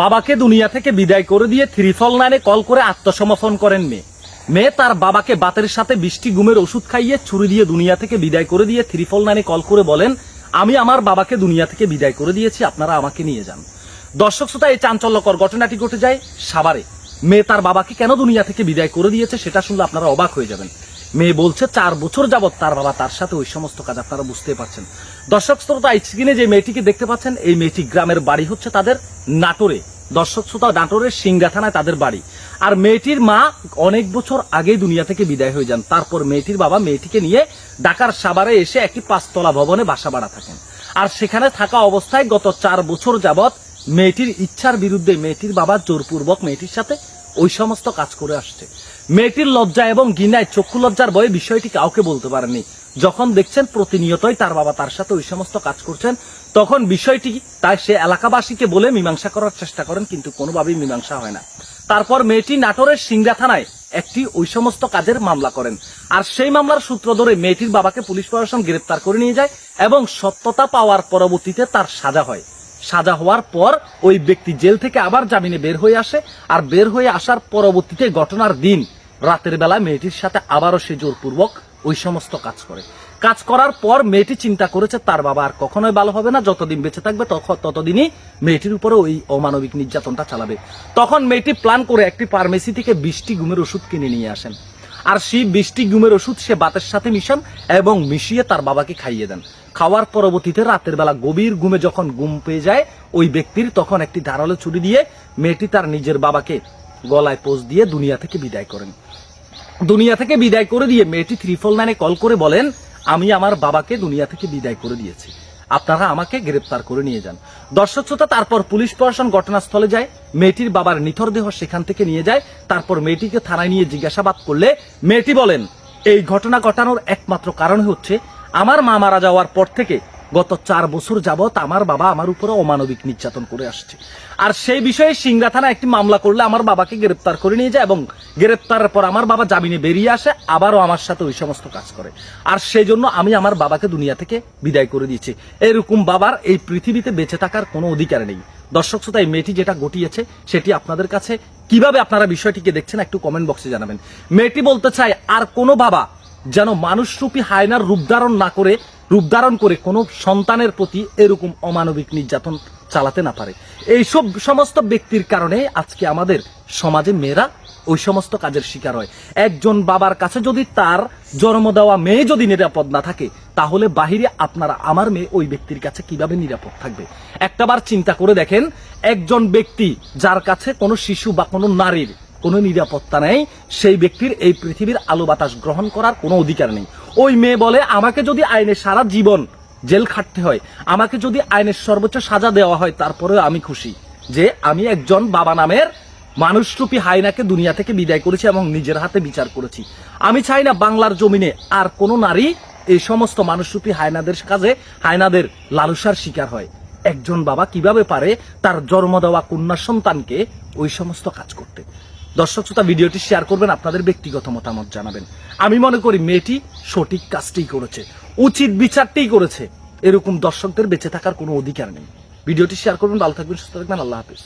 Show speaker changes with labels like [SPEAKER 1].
[SPEAKER 1] বাবাকে দুনিয়া থেকে বিদায় করে দিয়ে থ্রিফল নাইনে কল করে আত্মসমর্পণ করেন মেয়ে। মেয়ে তার বাবাকে বাতের সাথে বৃষ্টি গুমের ওষুধ খাইয়ে ছুরি দিয়ে দুনিয়া থেকে বিদায় করে দিয়ে থ্রিফল নাইনে কল করে বলেন, আমি আমার বাবাকে দুনিয়া থেকে বিদায় করে দিয়েছি, আপনারা আমাকে নিয়ে যান। দর্শক শ্রোতা, এই চাঞ্চল্যকর ঘটনাটি ঘটে যায় সাবারে মেয়ে তার বাবাকে কেন দুনিয়া থেকে বিদায় করে দিয়েছে সেটা শুনলে আপনারা অবাক হয়ে যাবেন। মেয়ে বলছে, চার বছর যাবৎ তার বাবা তার সাথে ওই সমস্ত কাজ। আপনারা বুঝতে পারছেন। দর্শক শ্রোতা স্ক্রিনে যে মেয়েটিকে দেখতে পাচ্ছেন, এই মেয়েটি গ্রামের বাড়ি হচ্ছে তাদের নাটোরে। দর্শক শ্রোতা, নাটোরের সিংগা থানায় তাদের বাড়ি। আর মেয়েটির মা অনেক বছর আগেই দুনিয়া থেকে বিদায় হয়ে যান। তারপর মেয়েটির বাবা মেয়েটিকে নিয়ে ঢাকার সাভারে এসে একটি পাঁচতলা ভবনে বাসা বাড়া থাকেন। আর সেখানে থাকা অবস্থায় গত চার বছর যাবৎ মেয়েটির ইচ্ছার বিরুদ্ধে মেয়েটির বাবা জোরপূর্বক মেয়েটির সাথে ওই সমস্ত কাজ করে আসছে। মেয়েটির লজ্জা এবং গিনায় চক্ষু লজ্জার বয়ে বিষয়টি কাউকে বলতে পারেননি যখন দেখছেন প্রতিনিয়তই তার বাবা তার সাথে ওই সমস্ত কাজ করছেন, তখন বিষয়টি তাই সে এলাকাবাসীকে বলে মীমাংসা করার চেষ্টা করেন, কিন্তু কোনোভাবেই মীমাংসা হয় না। তারপর মেয়েটি নাটোরের সিংড়া থানায় একটি ওই সমস্ত কাজের মামলা করেন। আর সেই মামলার সূত্র ধরে মেয়েটির বাবাকে পুলিশ প্রশাসন গ্রেপ্তার করে নিয়ে যায় এবং সত্যতা পাওয়ার পরবর্তীতে তার সাজা হয়। সাজা হওয়ার পর ওই ব্যক্তি জেল থেকে আবার জামিনে বের হয়ে আসে, আর বের হয়ে আসার পরবর্তীতে ঘটনার দিন, রাতের বেলা মেয়েটির সাথে আবারও সে জোরপূর্বক ওই সমস্ত কাজ করে। কাজ করার পর মেয়েটি চিন্তা করেছে, তার বাবা আর কখনোই ভালো হবে না, যতদিন বেঁচে থাকবে তখন ততদিনই মেয়েটির উপরে ওই অমানবিক নির্যাতনটা চালাবে। তখন মেয়েটি প্ল্যান করে একটি ফার্মেসি থেকে বৃষ্টি ঘুমের ওষুধ কিনে নিয়ে আসেন। আর সেই বৃষ্টি ঘুমের ওষুধ সে বাতের সাথে মিশান এবং মিশিয়ে তার বাবাকে খাইয়ে দেন। খাওয়ার পরবর্তীতে রাতের বেলা গভীর ঘুমে যখন ঘুম পেয়ে যায়, ওই ব্যক্তির তখন একটি ধারালো ছুরি দিয়ে মেয়েটি তার নিজের বাবাকে গলায় পোজ দিয়ে দুনিয়া থেকে বিদায় করেন। দুনিয়া থেকে বিদায় করে দিয়ে মেয়েটি থ্রিফল নাইনে কল করে বলেন, আমি আমার বাবাকে দুনিয়া থেকে বিদায় করে দিয়েছি। আপনারা আমাকে গ্রেপ্তার করে নিয়ে যান। দর্শক শ্রোতা, তারপর পুলিশ প্রশাসন ঘটনাস্থলে যায়, মেয়েটির বাবার নিথর দেহ সেখান থেকে নিয়ে যায়, তারপর মেয়েটিকে থানায় নিয়ে জিজ্ঞাসাবাদ করলে মেয়েটি বলেন, এই ঘটনা ঘটানোর একমাত্র কারণ হচ্ছে, আমার মা মারা যাওয়ার পর থেকে গত চার বছর যাবৎ আমার বাবা আমার উপরে অমানবিক নির্যাতন করে আসছে। আর সেই বিষয়ে সিংড়া থানা একটি মামলা করলে আমার বাবাকে গ্রেপ্তার করে নিয়ে যায় এবং গ্রেপ্তারের পর আমার বাবা জামিনে বেরিয়ে আসে, আবারও আমার সাথে ওই সমস্ত কাজ করে। আর সেই জন্য আমি আমার বাবাকে দুনিয়া থেকে বিদায় করে দিয়েছি। এরকম বাবার এই পৃথিবীতে বেঁচে থাকার কোনো অধিকার নেই। দর্শক শ্রোতা, এই মেয়েটি যেটা ঘটিয়েছে, সেটি আপনাদের কাছে কীভাবে আপনারা বিষয়টিকে দেখছেন একটু কমেন্ট বক্সে জানাবেন। মেয়েটি বলতে চায়, আর কোনো বাবা যেন মানুষরূপী হায়নার রূপ ধারণ না করে রূপ ধারণ করে কোনো সন্তানের প্রতি এরকম অমানবিক নির্যাতন চালাতে না পারে। এইসব সমস্ত ব্যক্তির কারণে আজকে আমাদের সমাজে মেয়েরা ওই সমস্ত কাজের শিকার হয়। একজন বাবার কাছে যদি তার জন্ম দেওয়া মেয়ে যদি নিরাপদ না থাকে, তাহলে বাহিরে আপনারা আমার মেয়ে ওই ব্যক্তির কাছে কীভাবে নিরাপদ থাকবে? একটাবার চিন্তা করে দেখেন, একজন ব্যক্তি যার কাছে কোনো শিশু বা কোনো নারীর কোনো নিরাপত্তা নেই। সেই ব্যক্তির এই পৃথিবীর আলো বাতাস গ্রহণ করার কোনো অধিকার নেই। ওই মেয়ে বলে, আমাকে যদি আইনে সারা জীবন জেল খাটতে হয়, আমাকে যদি আইনের সর্বোচ্চ সাজা দেওয়া হয়, তারপরেও আমি খুশি যে আমি একজন বাবা নামের মানুষরূপী হাইনাকে দুনিয়া থেকে বিদায় করেছি এবং নিজের হাতে বিচার করেছি। আমি চাই না বাংলার জমিনে আর কোনো নারী এই সমস্ত মানুষরূপী হায়নাদের কাজে হায়নাদের লালসার শিকার হয়। একজন বাবা কীভাবে পারে তার জন্ম দেওয়া কন্যা সন্তানকে ওই সমস্ত কাজ করতে? দর্শক শ্রোতা, ভিডিওটি শেয়ার করবেন, আপনাদের ব্যক্তিগত মতামত জানাবেন। আমি মনে করি মেয়েটি সঠিক কাজটি করেছে, উচিত বিচারটি করেছে। এরকম দর্শকদের বেঁচে থাকার কোনো অধিকার নেই। ভিডিওটি শেয়ার করবেন, ভালো থাকবেন, সুস্থ থাকবেন, আল্লাহ হাফিজ।